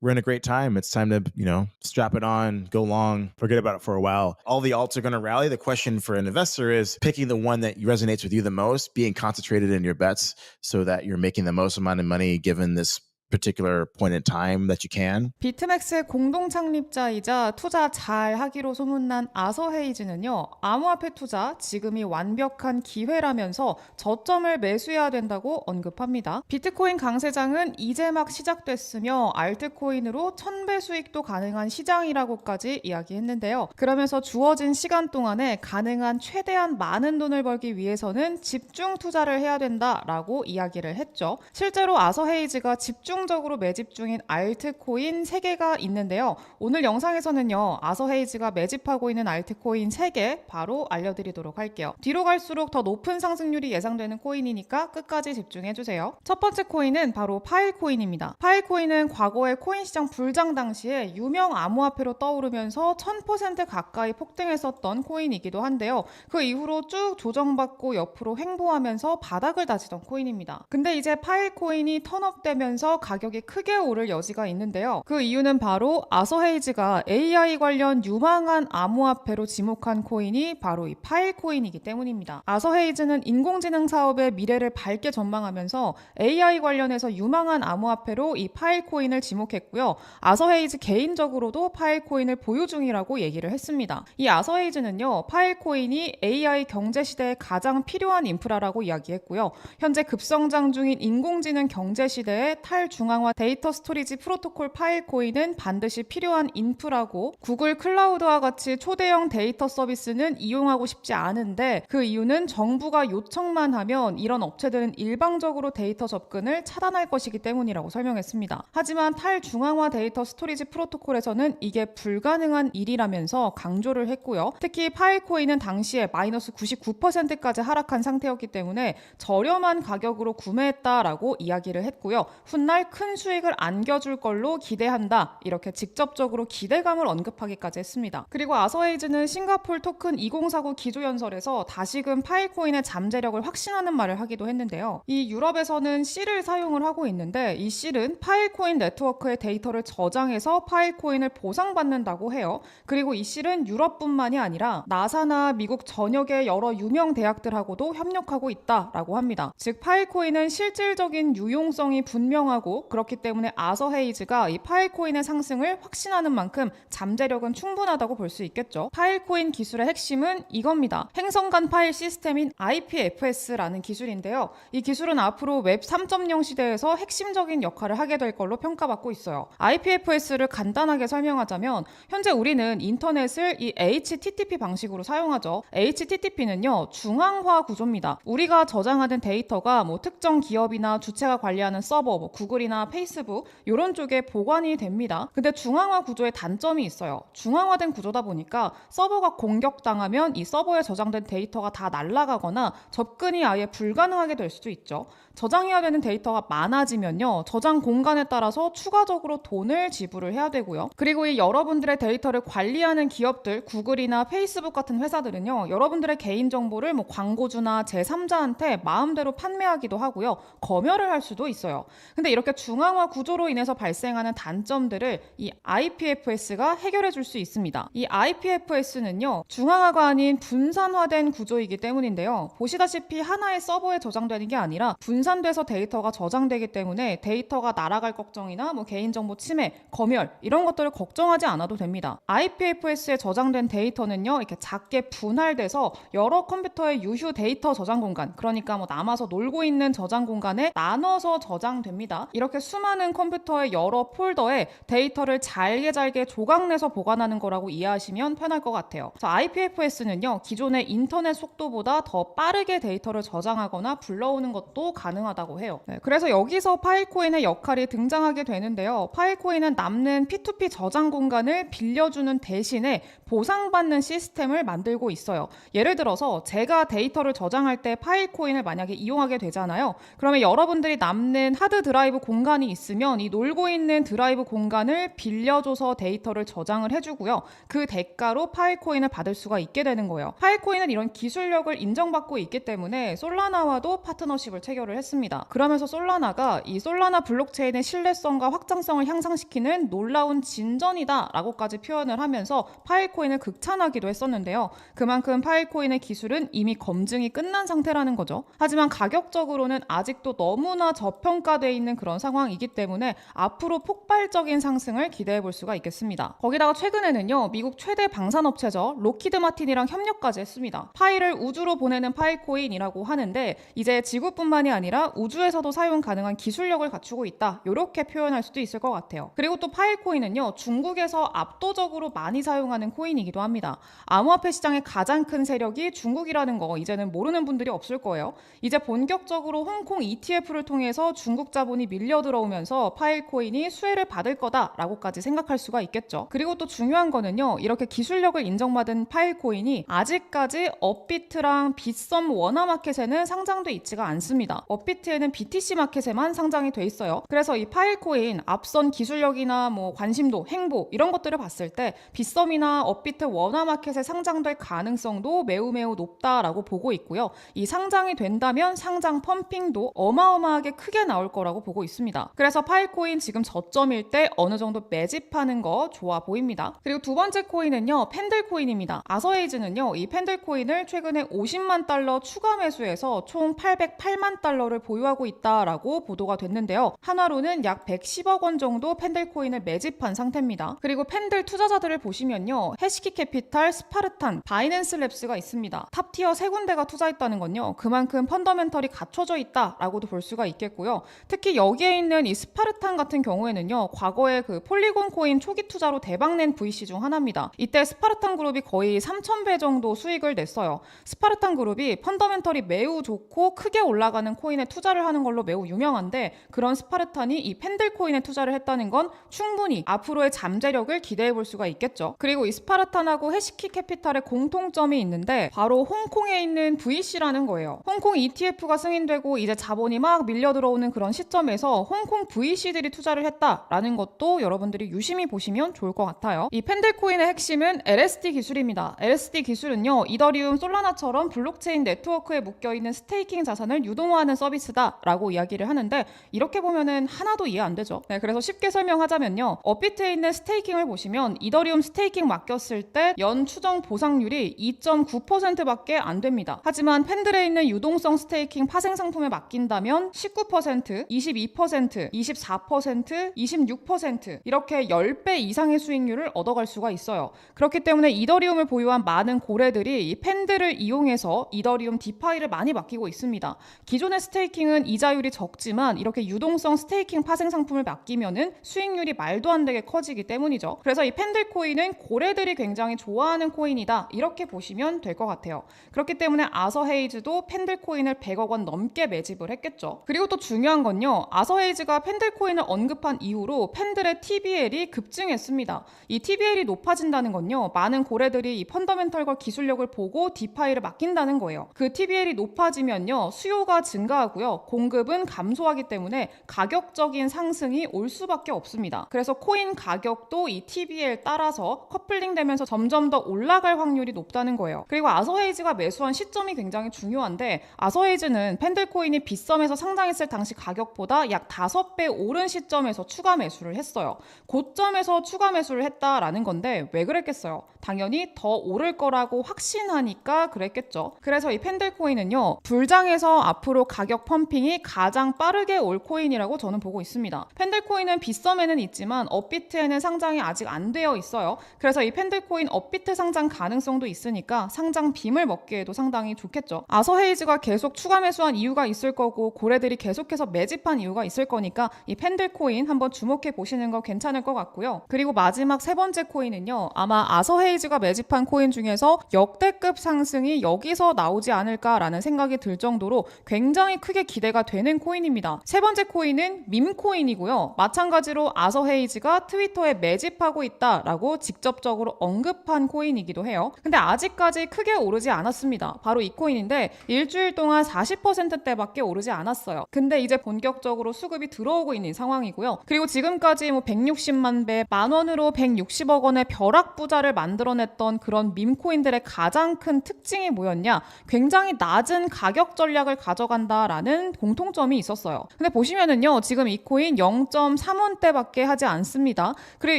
we're in a great time. It's time to, you know, strap it on, go long, forget about it for a while. All the alts are going to rally. The question for an investor is picking the one that resonates with you the most, being concentrated in your bets so that you're making the most amount of money given this particular point in time that you can. 비트맥스의 공동 창립자이자 투자 잘 하기로 소문난 아서 헤이즈는요, 암호화폐 투자 지금이 완벽한 기회라면서 저점을 매수해야 된다고 언급합니다. 비트코인 강세장은 이제 막 시작됐으며 알트코인으로 천배 수익도 가능한 시장이라고까지 이야기했는데요. 그러면서 주어진 시간 동안에 가능한 최대한 많은 돈을 벌기 위해서는 집중 투자를 해야 된다라고 이야기를 했죠. 실제로 아서 헤이즈가 집중 적으로 매집 중인 알트코인 3개가 있는데요. 오늘 영상에서는요, 아서 헤이즈가 매집하고 있는 알트코인 3개 바로 알려드리도록 할게요. 뒤로 갈수록 더 높은 상승률이 예상되는 코인이니까 끝까지 집중해주세요. 첫 번째 코인은 바로 파일코인입니다. 파일코인은 과거의 코인 시장 불장 당시에 유명 암호화폐로 떠오르면서 1000% 가까이 폭등했었던 코인이기도 한데요. 그 이후로 쭉 조정받고 옆으로 횡보하면서 바닥을 다지던 코인입니다. 근데 이제 파일코인이 턴업되면서 가격이 크게 오를 여지가 있는데요. 그 이유는 바로 아서헤이즈가 AI 관련 유망한 암호화폐로 지목한 코인이 바로 이 파일코인이기 때문입니다. 아서헤이즈는 인공지능 사업의 미래를 밝게 전망하면서 AI 관련해서 유망한 암호화폐로 이 파일코인을 지목했고요. 아서헤이즈 개인적으로도 파일코인을 보유 중이라고 얘기를 했습니다. 이 아서헤이즈는요, 파일코인이 AI 경제 시대에 가장 필요한 인프라라고 이야기했고요. 현재 급성장 중인 인공지능 경제 시대에 탈 중앙화 데이터 스토리지 프로토콜 파일 코인은 반드시 필요한 인프라고 구글 클라우드와 같이 초대형 데이터 서비스는 이용하고 싶지 않은데 그 이유는 정부가 요청만 하면 이런 업체들은 일방적으로 데이터 접근을 차단할 것이기 때문이라고 설명했습니다. 하지만 탈중앙화 데이터 스토리지 프로토콜에서는 이게 불가능한 일이라면서 강조를 했고요. 특히 파일코인은 당시에 마이너스 99%까지 하락한 상태였기 때문에 저렴한 가격으로 구매했다라고 이야기를 했고요. 훗날 큰 수익을 안겨줄 걸로 기대한다. 이렇게 직접적으로 기대감을 언급하기까지 했습니다. 그리고 아서헤이즈는 싱가폴 토큰 2049 기조연설에서 다시금 파일코인의 잠재력을 확신하는 말을 하기도 했는데요. 이 유럽에서는 C를 사용을 하고 있는데 이 C는 파일코인 네트워크의 데이터를 저장해서 파일코인을 보상받는다고 해요. 그리고 이 C는 유럽뿐만이 아니라 나사나 미국 전역의 여러 유명 대학들하고도 협력하고 있다라고 합니다. 즉 파일코인은 실질적인 유용성이 분명하고 그렇기 때문에 아서 헤이즈가 이 파일코인의 상승을 확신하는 만큼 잠재력은 충분하다고 볼 수 있겠죠. 파일코인 기술의 핵심은 이겁니다. 행성 간 파일 시스템인 IPFS라는 기술인데요. 이 기술은 앞으로 웹 3.0 시대에서 핵심적인 역할을 하게 될 걸로 평가받고 있어요. IPFS를 간단하게 설명하자면 현재 우리는 인터넷을 이 HTTP 방식으로 사용하죠. HTTP는요 중앙화 구조입니다. 우리가 저장하는 데이터가 뭐 특정 기업이나 주체가 관리하는 서버, 뭐 구글이 나 페이스북 이런 쪽에 보관이 됩니다. 근데 중앙화 구조에 단점이 있어요. 중앙화된 구조다 보니까 서버가 공격당하면 이 서버에 저장된 데이터가 다 날아가거나 접근이 아예 불가능하게 될 수도 있죠. 저장해야 되는 데이터가 많아지면요. 저장 공간에 따라서 추가적으로 돈을 지불을 해야 되고요. 그리고 이 여러분들의 데이터를 관리하는 기업들, 구글이나 페이스북 같은 회사들은요. 여러분들의 개인 정보를 뭐 광고주나 제3자한테 마음대로 판매하기도 하고요. 검열을 할 수도 있어요. 근데 이렇게 중앙화 구조로 인해서 발생하는 단점들을 이 IPFS가 해결해 줄 수 있습니다. 이 IPFS는요. 중앙화가 아닌 분산화된 구조이기 때문인데요. 보시다시피 하나의 서버에 저장되는 게 아니라 분산돼서 데이터가 저장되기 때문에 데이터가 날아갈 걱정이나 뭐 개인정보 침해, 검열 이런 것들을 걱정하지 않아도 됩니다. IPFS에 저장된 데이터는요 이렇게 작게 분할돼서 여러 컴퓨터의 유휴 데이터 저장 공간, 그러니까 뭐 남아서 놀고 있는 저장 공간에 나눠서 저장됩니다. 이렇게 수많은 컴퓨터의 여러 폴더에 데이터를 잘게 잘게 조각내서 보관하는 거라고 이해하시면 편할 것 같아요. 그래서 IPFS는요 기존의 인터넷 속도보다 더 빠르게 데이터를 저장하거나 불러오는 것도 가능하다고 해요. 네, 그래서 여기서 파일코인의 역할이 등장하게 되는데요. 파일코인은 남는 P2P 저장 공간을 빌려주는 대신에 보상받는 시스템을 만들고 있어요. 예를 들어서 제가 데이터를 저장할 때 파일코인을 만약에 이용하게 되잖아요. 그러면 여러분들이 남는 하드 드라이브 공간이 있으면 이 놀고 있는 드라이브 공간을 빌려줘서 데이터를 저장을 해주고요. 그 대가로 파일코인을 받을 수가 있게 되는 거예요. 파일코인은 이런 기술력을 인정받고 있기 때문에 솔라나와도 파트너십을 체결을 했습니다. 그러면서 솔라나가 이 솔라나 블록체인의 신뢰성과 확장성을 향상시키는 놀라운 진전이다라고까지 표현을 하면서 파일코인을 극찬하기도 했었는데요. 그만큼 파일코인의 기술은 이미 검증이 끝난 상태라는 거죠. 하지만 가격적으로는 아직도 너무나 저평가돼 있는 그런 상황이기 때문에 앞으로 폭발적인 상승을 기대해 볼 수가 있겠습니다. 거기다가 최근에는요, 미국 최대 방산업체죠, 로키드 마틴이랑 협력까지 했습니다. 파일을 우주로 보내는 파일코인이라고 하는데 이제 지구뿐만이 아니라 우주에서도 사용 가능한 기술력을 갖추고 있다. 이렇게 표현할 수도 있을 것 같아요. 그리고 또 파일코인은요, 중국에서 압도적으로 많이 사용하는 코인이기도 합니다. 암호화폐 시장의 가장 큰 세력이 중국이라는 거 이제는 모르는 분들이 없을 거예요. 이제 본격적으로 홍콩 ETF를 통해서 중국 자본이 밀려 들어오면서 파일코인이 수혜를 받을 거다라고까지 생각할 수가 있겠죠. 그리고 또 중요한 거는요. 이렇게 기술력을 인정받은 파일코인이 아직까지 업비트랑 빗썸 워너마켓에는 상장돼 있지가 않습니다. 업비트에는 BTC 마켓에만 상장이 돼 있어요. 그래서 이 파일코인 앞선 기술력이나 뭐 관심도, 행보 이런 것들을 봤을 때 빗썸이나 업비트 워너마켓에 상장될 가능성도 매우 매우 높다라고 보고 있고요. 이 상장이 된다면 상장 펌핑도 어마어마하게 크게 나올 거라고 보고 있습니다. 그래서 파일코인 지금 저점일 때 어느 정도 매집하는 거 좋아 보입니다. 그리고 두 번째 코인은요, 팬들코인입니다. 아서에이즈는요, 이 팬들코인을 최근에 50만 달러 추가 매수해서 총 808만 달러를 보유하고 있다라고 보도가 됐는데요. 한화로는 약 110억 원 정도 팬들코인을 매집한 상태입니다. 그리고 팬들 투자자들을 보시면요, 해시키 캐피탈, 스파르탄, 바이낸스 랩스가 있습니다. 탑티어 세 군데가 투자했다는 건요, 그만큼 펀더멘털이 갖춰져 있다라고도 볼 수가 있겠고요. 특히 여기에 있는 이 스파르탄 같은 경우에는요, 과거에 그 폴리곤 코인 초기 투자로 대박낸 VC 중 하나입니다. 이때 스파르탄 그룹이 거의 3,000배 정도 수익을 냈어요. 스파르탄 그룹이 펀더멘털이 매우 좋고 크게 올라가는 코인에 투자를 하는 걸로 매우 유명한데 그런 스파르탄이 이 팬들 코인에 투자를 했다는 건 충분히 앞으로의 잠재력을 기대해 볼 수가 있겠죠. 그리고 이 스파르탄하고 해시키 캐피탈의 공통점이 있는데 바로 홍콩에 있는 VC라는 거예요. 홍콩 ETF가 승인되고 이제 자본이 막 밀려 들어오는 그런 시점에서 홍콩 VC들이 투자를 했다라는 것도 여러분들이 유심히 보시면 좋을 것 같아요. 이 팬들 코인의 핵심은 LSD 기술입니다. LSD 기술은요, 이더리움, 솔라나처럼 블록체인 네트워크에 묶여 있는 스테이킹 자산을 유동화하는 서비스다라고 이야기를 하는데 이렇게 보면은 하나도 이해 안 되죠. 네, 그래서 쉽게 설명하자면요, 업비트에 있는 스테이킹을 보시면 이더리움 스테이킹 맡겼을 때 연 추정 보상률이 2.9%밖에 안 됩니다. 하지만 팬들에 있는 유동성 스테이킹 파생 상품에 맡긴다면 19%, 22%, 24%, 26% 이렇게 10배 이상의 수익률을 얻어갈 수가 있어요. 그렇기 때문에 이더리움을 보유한 많은 고래들이 이 팬들을 이용해서 이더리움 디파이를 많이 맡기고 있습니다. 기존의 스테이킹은 이자율이 적지만 이렇게 유동성 스테이킹 파생 상품을 맡기면은 수익률이 말도 안 되게 커지기 때문이죠. 그래서 이 팬들 코인은 고래들이 굉장히 좋아하는 코인이다. 이렇게 보시면 될 것 같아요. 그렇기 때문에 아서 헤이즈도 팬들 코인을 100억 원 넘게 매집을 했겠죠. 그리고 또 중요한 건요. 아서 헤이즈가 팬들 코인을 언급한 이후로 팬들의 TBL이 급증했습니다. 이 TBL이 높아진다는 건요. 많은 고래들이 이 펀더멘털과 기술력을 보고 디파이를 맡긴다는 거예요. 그 TBL이 높아지면요. 수요가 증가하고요. 공급은 감소하기 때문에 가격적인 상승이 올 수밖에 없습니다. 그래서 코인 가격도 이 TBL 따라서 커플링 되면서 점점 더 올라갈 확률이 높다는 거예요. 그리고 아서헤이즈가 매수한 시점이 굉장히 중요한데 아서헤이즈는 팬들코인이 빗썸에서 상장했을 당시 가격보다 약 5배 오른 시점에서 추가 매수를 했어요. 고점에서 추가 매수를 했다라는 건데 왜 그랬겠어요? 당연히 더 오를 거라고 확신하니까 그랬겠죠. 그래서 이 팬들코인은요. 불장에서 앞으로 가격 펌핑이 가장 빠르게 올 코인이라고 저는 보고 있습니다. 팬들코인은 빗썸에는 있지만 업비트에는 상장이 아직 안 되어 있어요. 그래서 이 팬들코인 업비트 상장 가능성도 있으니까 상장 빔을 먹기에도 상당히 좋겠죠. 아서 헤이즈가 계속 추가 매수한 이유가 있을 거고 고래들이 계속해서 매집한 이유가 있을 거니까 이 팬들 코인 한번 주목해 보시는 거 괜찮을 것 같고요. 그리고 마지막 세 번째 코인은요. 아마 아서 헤이즈가 매집한 코인 중에서 역대급 상승이 여기서 나오지 않을까라는 생각이 들 정도로 굉장히 크게 기대가 되는 코인입니다. 세 번째 코인은 밈코인이고요. 마찬가지로 아서 헤이즈가 트위터에 매집하고 있다라고 직접적으로 언급한 코인이기도 해요. 근데 아직까지 크게 오르지 않았습니다. 바로 이 코인인데 일주일 동안 40%대밖에 오르지 않았어요. 근데 이제 본격적으로 수급이 들어오고 있는 상황이고요. 그리고 지금까지 뭐 160만 배, 만 원으로 160억 원의 벼락 부자를 만들어냈던 그런 밈코인들의 가장 큰 특징이 뭐였냐? 굉장히 낮은 가격 전략을 가져간다라는 공통점이 있었어요. 근데 보시면은요, 지금 이 코인 0.3원대밖에 하지 않습니다. 그리고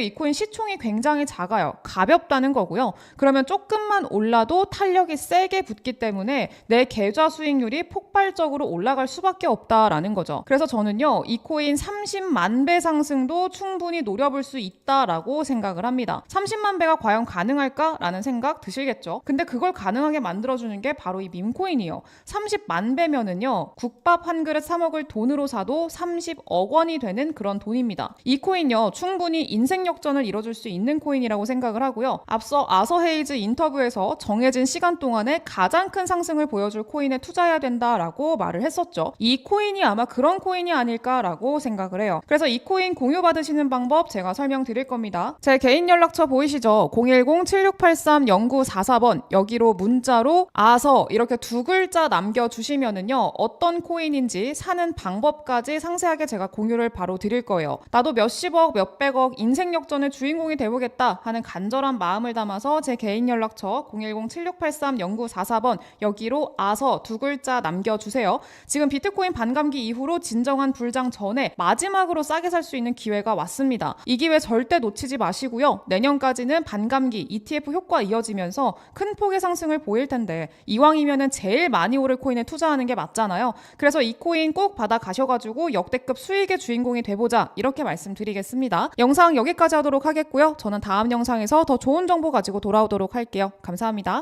이 코인 시총이 굉장히 작아요. 가볍다는 거고요. 그러면 조금만 올라도 탄력이 세게 붙기 때문에 내 계좌 수익률이 폭발적으로 올라갈 수밖에 없다라는 거죠. 그래서 저는요, 이 코인 30만 배 상승도 충분히 노려볼 수 있다라고 생각을 합니다. 30만 배가 과연 가능할까라는 생각 드시겠죠? 근데 그걸 가능하게 만들어주는 게 바로 이 밈코인이요. 30만 배면은요, 국밥 한 그릇 사 먹을 돈으로 사도 30억 원이 되는 그런 돈입니다. 이 코인요, 충분히 인생 역전을 이뤄줄 수 있는 코인이라고 생각을 하고요. 앞서 아서 헤이즈 인터뷰에서 정해진 시간 동안에 가장 큰 상승을 보여줄 코인에 투자해야 된다라고 말을 했었죠. 이 코인이 아마 그런 코인이 아닐 까라고 생각을 해요. 그래서 이 코인 공유 받으시는 방법 제가 설명드릴 겁니다. 제 개인 연락처 보이시죠? 010-7683-0944번 여기로 문자로 아서 이렇게 두 글자 남겨주시면은요 어떤 코인인지 사는 방법까지 상세하게 제가 공유를 바로 드릴 거예요. 나도 몇십억, 몇백억 인생 역전의 주인공이 되보겠다 하는 간절한 마음을 담아서 제 개인 연락처 010-7683-0944번 여기로 아서 두 글자 남겨주세요. 지금 비트코인 반감기 이후로 진정한 불장 전에 마지막으로 싸게 살 수 있는 기회가 왔습니다. 이 기회 절대 놓치지 마시고요. 내년까지는 반감기 ETF 효과 이어지면서 큰 폭의 상승을 보일 텐데 이왕이면은 제일 많이 오를 코인에 투자하는 게 맞잖아요. 그래서 이 코인 꼭 받아 가셔가지고 역대급 수익의 주인공이 돼보자 이렇게 말씀드리겠습니다. 영상 여기까지 하도록 하겠고요. 저는 다음 영상에서 더 좋은 정보 가지고 돌아오도록 할게요. 감사합니다.